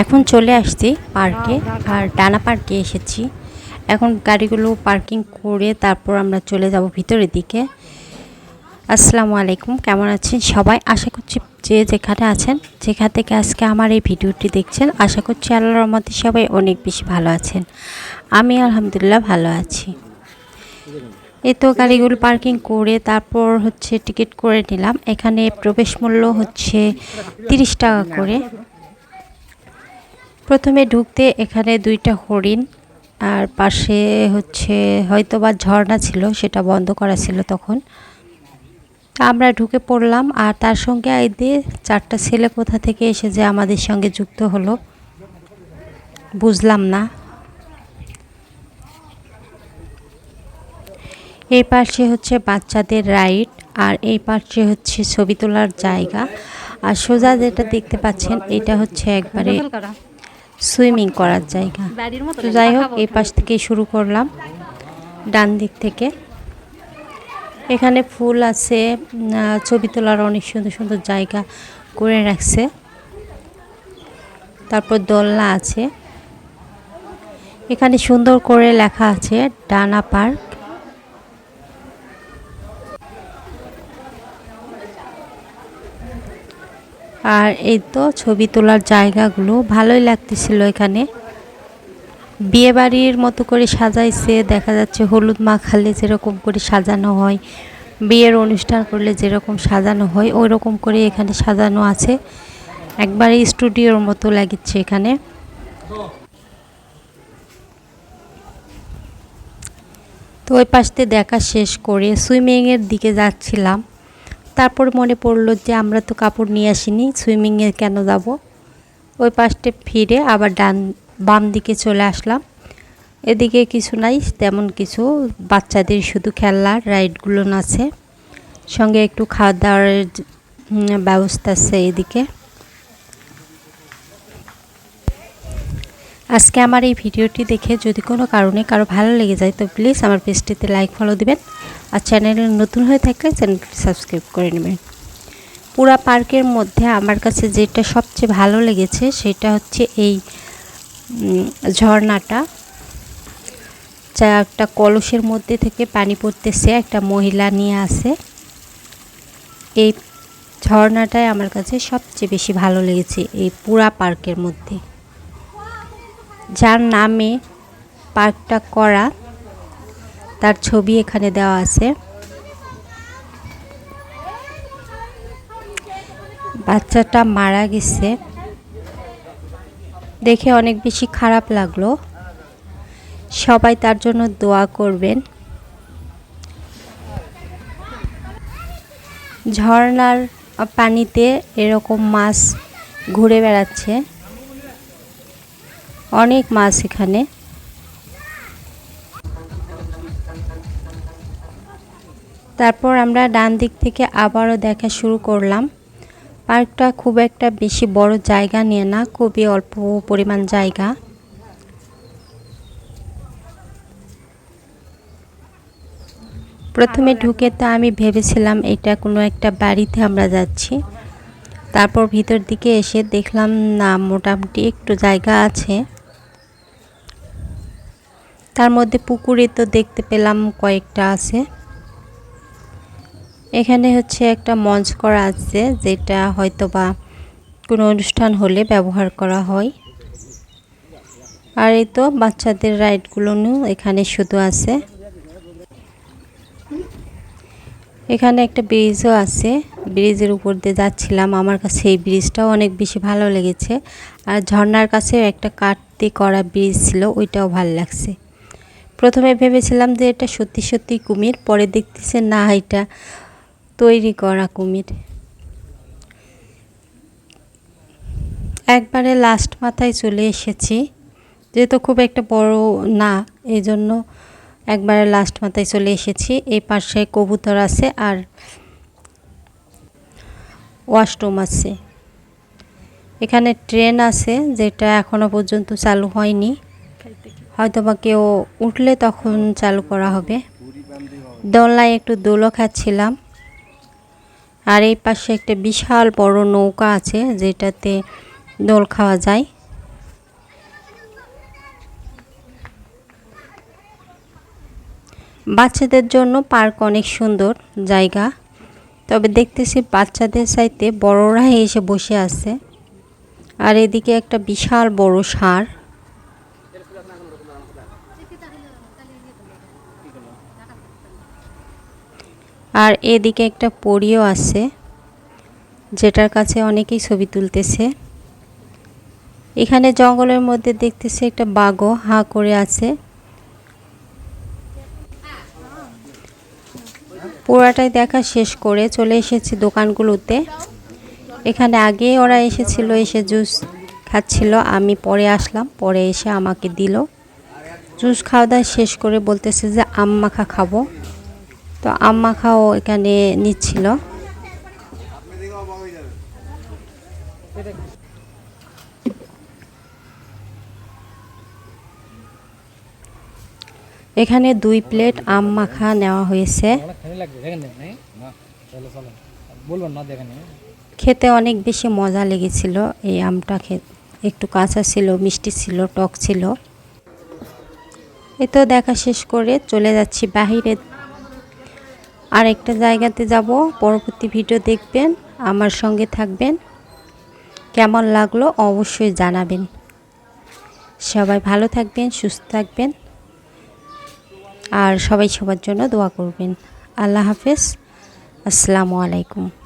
এখন চলে আসছি পার্কে আর ডানা পার্কে এসেছি। এখন গাড়িগুলো পার্কিং করে তারপর আমরা চলে যাব ভিতরের দিকে। আসসালামু আলাইকুম, কেমন আছেন সবাই? আশা করছি যে যেখানে আছেন, যেখান থেকে আজকে আমার এই ভিডিওটি দেখছেন, আশা করছি আল্লাহর রহমতে সবাই অনেক বেশি ভালো আছেন। আমি আলহামদুলিল্লাহ ভালো আছি। এই তো গাড়িগুলো পার্কিং করে তারপর হচ্ছে টিকিট করে নিলাম। এখানে প্রবেশ মূল্য হচ্ছে তিরিশ টাকা করে। প্রথমে ঢুকতে এখানে দুইটা হরিণ, আর পাশে হচ্ছে হয়তো বা ঝর্ণা ছিল, সেটা বন্ধ করা ছিল তখন। আমরা ঢুকে পড়লাম, আর তার সঙ্গে এই দিয়ে চারটা ছেলে কোথা থেকে এসে যে আমাদের সঙ্গে যুক্ত হলো, বুঝলাম না। এই পাশে হচ্ছে বাচ্চাদের রাইড, আর এই পাশে হচ্ছে ছবি তোলার জায়গা। আর সোজা যেটা দেখতে পাচ্ছেন, এটা হচ্ছে একবারে সুইমিং করার জায়গা। তো যাই হোক এই পাশ থেকে শুরু করলাম ডান দিক থেকে। এখানে ফুল আছে ছবি তোলার অনেক সুন্দর সুন্দর জায়গা করে রাখছে। তারপর দোলনা আছে। এখানে সুন্দর করে লেখা আছে ডানা পার্ক। আর এই তো ছবি তোলার জায়গাগুলো, ভালোই লাগতেছিল এখানে। বিয়ে বাড়ির মতো করে সাজাইছে, দেখা যাচ্ছে হলুদ মাখালে যেরকম করে সাজানো হয়, বিয়ের অনুষ্ঠান করলে যেরকম সাজানো হয় ওই রকম করে এখানে সাজানো আছে। একবারে স্টুডিওর মতো লাগিচ্ছে এখানে। তো ওই পাশতে দেখা শেষ করে, সুইমিংয়ের দিকে যাচ্ছিলাম। তারপর মনে পড়ল যে আমরা তো কাপড় নিয়ে আসিনি সুইমিংয়ে কেন যাব? ওই পাশটে ফিরে আবার ডান, বাম দিকে চলে আসলাম। এদিকে কিছু নাই, তেমন কিছু। বাচ্চাদের শুধু খেলার রাইডগুলো আছে। সঙ্গে একটু খাওয়া দাওয়ার ব্যবস্থা আছে এদিকে। আজকে আমার এই ভিডিওটি দেখে যদি কোনো কারণে কারও ভালো লেগে যায়, তো প্লিজ আমার পেজটিতে লাইক ফলো দিবেন। আর চ্যানেলে নতুন হয়ে থাকলে চ্যানেলটি সাবস্ক্রাইব করে নেবেন। পুরা পার্কের মধ্যে আমার কাছে যেটা সবচেয়ে ভালো লেগেছে, সেটা হচ্ছে এই ঝর্ণাটা। যা একটা কলসের মধ্যে থেকে পানি পড়তেছে, একটা মহিলা নিয়ে আসে এই ঝর্ণাটাই আমার কাছে সবচেয়ে বেশি ভালো লেগেছে, এই পুরা পার্কের মধ্যে। যার নামে পার্কটা করা, তার ছবি এখানে দেওয়া আছে। বাচ্চাটা মারা গেছে। দেখে অনেক বেশি খারাপ লাগল। সবাই তার জন্য দোয়া করবেন। ঝর্ণার পানিতে এরকম মাছ ঘুরে বেড়াচ্ছে। অনেক মাছ এখানে। তারপর আমরা ডান দিক থেকে আবারও দেখা শুরু করলাম। পার্কটা খুব একটা বেশি বড় জায়গা নিয়ে না, খুবই অল্প পরিমাণ জায়গা। প্রথমে ঢুকে তো আমি ভেবেছিলাম এটা কোনো একটা বাড়িতে আমরা যাচ্ছি। তারপর ভিতর দিকে এসে দেখলাম, না, মোটামুটি একটু জায়গা আছে। তার মধ্যে পুকুরে তো দেখতে পেলাম কয়েকটা আছে। এখানে হচ্ছে একটা মঞ্চ করা আছে, যেটা হয়তো বা কোনো অনুষ্ঠান হলে ব্যবহার করা হয়। আর এই তো বাচ্চাদের রাইডগুলো এখানে শুধু আছে। এখানে একটা ব্রিজও আছে, ব্রিজের উপর দিয়ে যাচ্ছিলাম। আমার কাছে এই ব্রিজটাও অনেক বেশি ভালো লেগেছে। আর ঝর্নার কাছে একটা দিয়ে করা ব্রিজ ছিল, ওইটাও ভালো লাগছে। প্রথমে ভেবেছিলাম যে এটা সত্যি সত্যি কুমির, পরে দেখতেছে না, এটা তৈরি করা কুমির। একবারে লাস্ট মাথায় চলে এসেছি, যেহেতু খুব একটা বড় না এই জন্য একবারে লাস্ট মাথায় চলে এসেছি। এই পাশে কবুতর আছে আর ওয়াশরুম আছে। এখানে ট্রেন আছে, যেটা এখনও পর্যন্ত চালু হয়নি। হয়তো বা কেউ উঠলে তখন চালু করা হবে। দোলায় একটু দোলো খাচ্ছিলাম। আর এই পাশে একটা বিশাল বড় নৌকা আছে, যেটাতে দোল খাওয়া যায়। বাচ্চাদের জন্য পার্ক অনেক সুন্দর জায়গা, তবে দেখতেছি বাচ্চাদের সাইতে বড়রা এসে বসে আছে। আর এদিকে একটা বিশাল বড় সার। আর এদিকে একটা পরিও আছে, যেটার কাছে অনেকেই ছবি তুলতেছে। এখানে জঙ্গলের মধ্যে দেখতেছে একটা বাঘও হা করে আছে। পুরাটাই দেখা শেষ করে চলে এসেছি দোকানগুলোতে। এখানে আগে ওরা এসেছিল, এসে জুস খাচ্ছিল, আমি পরে আসলাম, পরে এসে আমাকে দিল। জুস খাওয়া দাওয়া শেষ করে বলতেছে যে আম মাখা খাব। তো আম মাখাও এখানে নিচ্ছিল। এখানে দুই প্লেট আম মাখা নেওয়া হয়েছে। খেতে অনেক বেশি মজা লেগেছিল। এই আমটা একটু কাঁচা ছিল, মিষ্টি ছিল, টক ছিল। এ তো দেখা শেষ করে চলে যাচ্ছি বাহিরে আরেকটা জায়গাতে যাব, পরবর্তী ভিডিও দেখবেন, আমার সঙ্গে থাকবেন। কেমন লাগল অবশ্যই জানাবেন। সবাই ভালো থাকবেন, সুস্থ থাকবেন। আর সবাই সবার জন্য দোয়া করবেন। আল্লাহ হাফেজ। আসসালামু আলাইকুম।